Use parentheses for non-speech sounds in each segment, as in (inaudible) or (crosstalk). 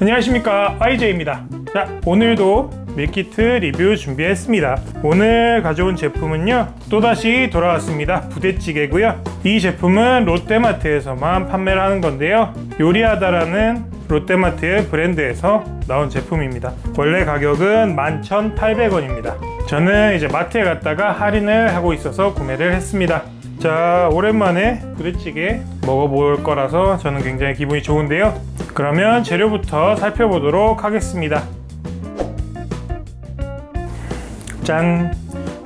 안녕하십니까. IJ입니다. 자 오늘도 밀키트 리뷰 준비했습니다. 오늘 가져온 제품은요 또다시 돌아왔습니다. 부대찌개고요. 이 제품은 롯데마트에서만 판매를 하는 건데요. 요리하다라는 롯데마트의 브랜드에서 나온 제품입니다. 원래 가격은 11,800원입니다 저는 이제 마트에 갔다가 할인을 하고 있어서 구매를 했습니다. 자 오랜만에 부대찌개 먹어볼 거라서 저는 굉장히 기분이 좋은데요. 그러면 재료부터 살펴보도록 하겠습니다. 짠!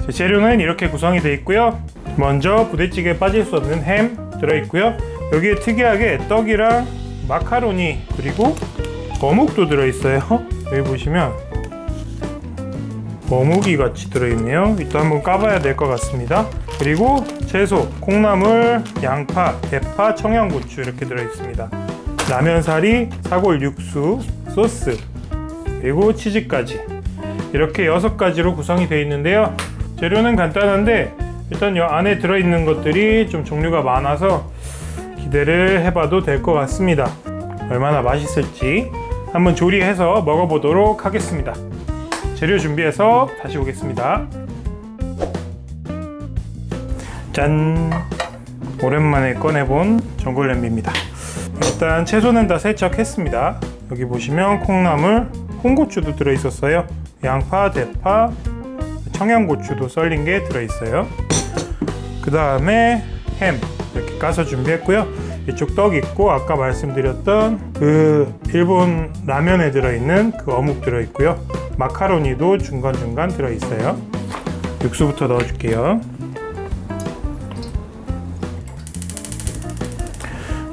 제 재료는 이렇게 구성이 되어 있고요. 먼저 부대찌개에 빠질 수 없는 햄 들어있고요. 여기에 특이하게 떡이랑 마카로니 그리고 어묵도 들어있어요. (laughs) 여기 보시면 어묵이 같이 들어있네요. 이따 한번 까봐야 될 것 같습니다. 그리고 채소, 콩나물, 양파, 대파, 청양고추 이렇게 들어있습니다. 라면사리, 사골 육수, 소스, 그리고 치즈까지 이렇게 여섯 가지로 구성이 되어 있는데요. 재료는 간단한데 일단 이 안에 들어있는 것들이 좀 종류가 많아서 기대를 해봐도 될 것 같습니다. 얼마나 맛있을지 한번 조리해서 먹어보도록 하겠습니다. 재료 준비해서 다시 오겠습니다. 짠! 오랜만에 꺼내본 전골 냄비입니다. 일단 채소는 다 세척했습니다. 여기 보시면 콩나물, 홍고추도 들어있었어요. 양파, 대파, 청양고추도 썰린 게 들어있어요. 그 다음에 햄 이렇게 까서 준비했고요. 이쪽 떡 있고 아까 말씀드렸던 그 일본 라면에 들어있는 그 어묵 들어있고요. 마카로니도 중간중간 들어있어요. 육수부터 넣어줄게요.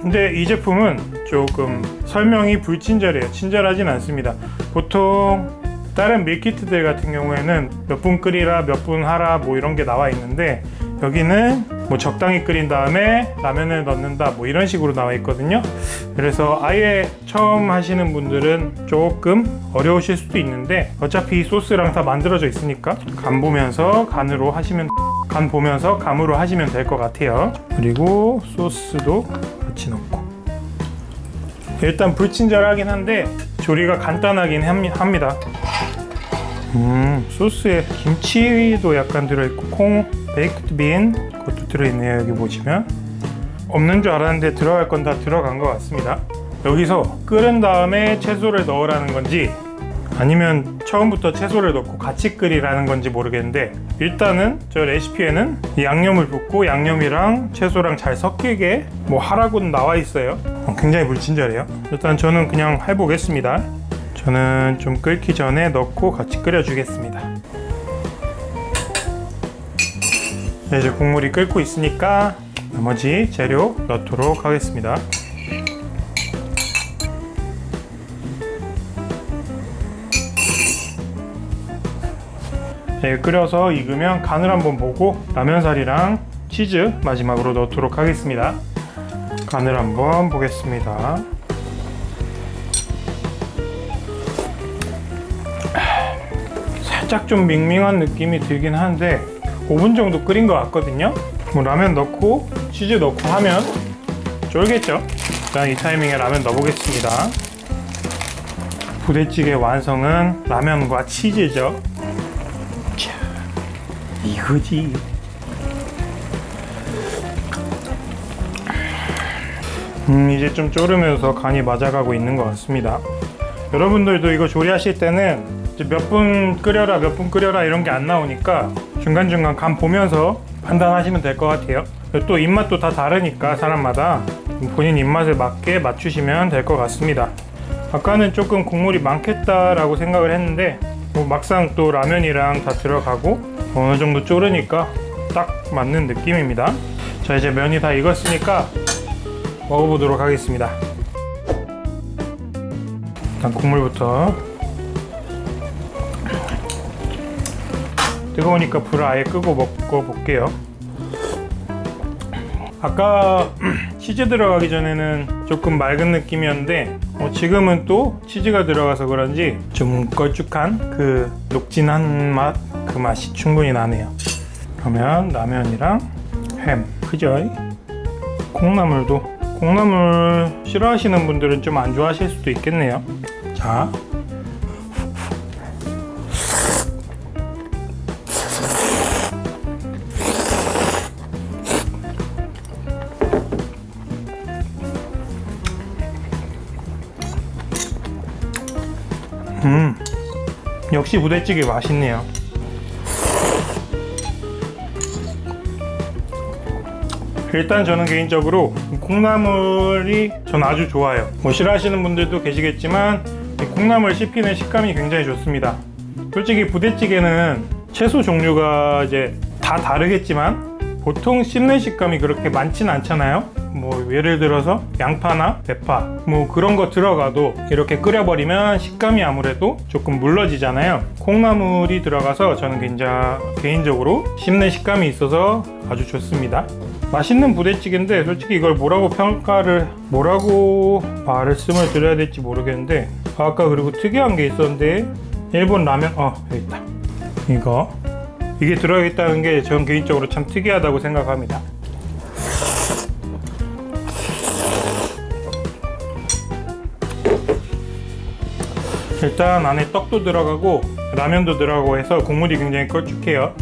근데 이 제품은 조금 설명이 불친절해요. 친절하진 않습니다. 보통 다른 밀키트들 같은 경우에는 몇 분 끓이라 몇 분 하라 뭐 이런 게 나와 있는데 여기는 뭐 적당히 끓인 다음에 라면을 넣는다 뭐 이런 식으로 나와 있거든요. 그래서 아예 처음 하시는 분들은 조금 어려우실 수도 있는데 어차피 소스랑 다 만들어져 있으니까 간 보면서 간으로 하시면 간 보면서 감으로 하시면 될 것 같아요. 그리고 소스도 같이 넣고 일단 불친절하긴 한데 조리가 간단하긴 합니- 합니다. 음, 소스에 김치도 약간 들어있고 콩, 베이크드 빈 그것도 들어있네요. 여기 보시면 없는 줄 알았는데 들어갈 건 다 들어간 것 같습니다. 여기서 끓은 다음에 채소를 넣으라는 건지 아니면 처음부터 채소를 넣고 같이 끓이라는 건지 모르겠는데 일단은 저 레시피에는 이 양념을 붓고 양념이랑 채소랑 잘 섞이게 뭐 하라고는 나와 있어요. 어, 굉장히 불친절해요. 일단 저는 그냥 해보겠습니다. 저는 좀 끓기 전에 넣고 같이 끓여 주겠습니다. 이제 국물이 끓고 있으니까 나머지 재료 넣도록 하겠습니다. 네, 끓여서 익으면 간을 한번 보고 라면살이랑 치즈 마지막으로 넣도록 하겠습니다. 간을 한번 보겠습니다. 살짝 좀 밍밍한 느낌이 들긴 하는데 5분 정도 끓인 것 같거든요. 뭐 라면 넣고 치즈 넣고 하면 쫄겠죠? 일단 이 타이밍에 라면 넣어보겠습니다. 부대찌개 완성은 라면과 치즈죠. 자, 이거지. 음, 이제 좀 졸으면서 간이 맞아가고 있는 것 같습니다. 여러분들도 이거 조리하실 때는 몇 분 끓여라, 몇 분 끓여라 이런 게 안 나오니까 중간중간 간 보면서 판단하시면 될 것 같아요. 또 입맛도 다 다르니까 사람마다 본인 입맛에 맞게 맞추시면 될 것 같습니다. 아까는 조금 국물이 많겠다라고 생각을 했는데 뭐 막상 또 라면이랑 다 들어가고 어느 정도 졸으니까 딱 맞는 느낌입니다. 자 이제 면이 다 익었으니까 먹어보도록 하겠습니다. 일단 국물부터 뜨거우니까 불을 아예 끄고 먹고 볼게요. 아까 (clears throat) 치즈 들어가기 전에는 조금 맑은 느낌이었는데 어, 지금은 또 치즈가 들어가서 그런지 좀 걸쭉한 그 녹진한 맛 그 맛이 충분히 나네요. 그러면 라면이랑 햄 그죠? 콩나물도 콩나물 싫어하시는 분들은 좀 안 좋아하실 수도 있겠네요. 자. 음, 역시 부대찌개 맛있네요. 일단 저는 개인적으로 콩나물이 전 아주 좋아요. 뭐 싫어하시는 분들도 계시겠지만 이 콩나물 씹히는 식감이 굉장히 좋습니다. 솔직히 부대찌개는 채소 종류가 이제 다 다르겠지만 보통 씹는 식감이 그렇게 많진 않잖아요. 뭐 예를 들어서 양파나 대파 뭐 그런 거 들어가도 이렇게 끓여버리면 식감이 아무래도 조금 물러지잖아요. 콩나물이 들어가서 저는 굉장히 개인적으로 씹는 식감이 있어서 아주 좋습니다. 맛있는 부대찌개인데 솔직히 이걸 뭐라고 평가를 뭐라고 말씀을 드려야 될지 모르겠는데 아까 그리고 특이한 게 있었는데 일본 라면 어 여기 있다 이거 이게 들어있다는 게전 개인적으로 참 특이하다고 생각합니다. 일단 안에 떡도 들어가고 라면도 들어가고 해서 국물이 굉장히 걸쭉해요.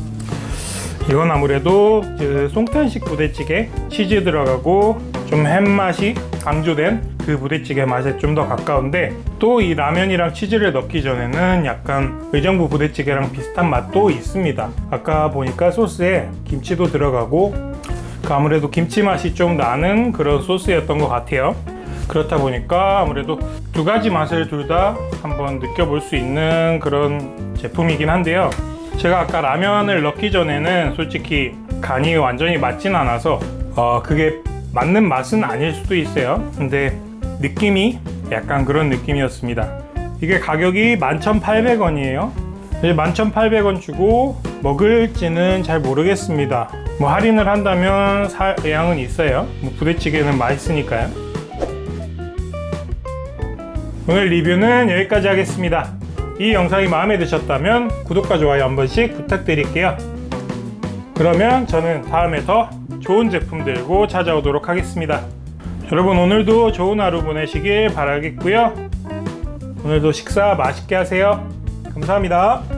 이건 아무래도 그 송탄식 부대찌개 치즈 들어가고 좀 햄 맛이 강조된 그 부대찌개 맛에 좀 더 가까운데 또 이 라면이랑 치즈를 넣기 전에는 약간 의정부 부대찌개랑 비슷한 맛도 있습니다. 아까 보니까 소스에 김치도 들어가고 그 아무래도 김치 맛이 좀 나는 그런 소스였던 것 같아요. 그렇다 보니까 아무래도 두 가지 맛을 둘 다 한번 느껴볼 수 있는 그런 제품이긴 한데요. 제가 아까 라면을 넣기 전에는 솔직히 간이 완전히 맞진 않아서 어, 그게 맞는 맛은 아닐 수도 있어요. 근데 느낌이 약간 그런 느낌이었습니다. 이게 가격이 11,800원이에요. 11,800원 주고 먹을지는 잘 모르겠습니다. 뭐 할인을 한다면 사 양은 있어요. 뭐 부대찌개는 맛있으니까요. 오늘 리뷰는 여기까지 하겠습니다. 이 영상이 마음에 드셨다면 구독과 좋아요 한 번씩 부탁드릴게요. 그러면 저는 다음에 더 좋은 제품 들고 찾아오도록 하겠습니다. 여러분 오늘도 좋은 하루 보내시길 바라겠고요. 오늘도 식사 맛있게 하세요. 감사합니다.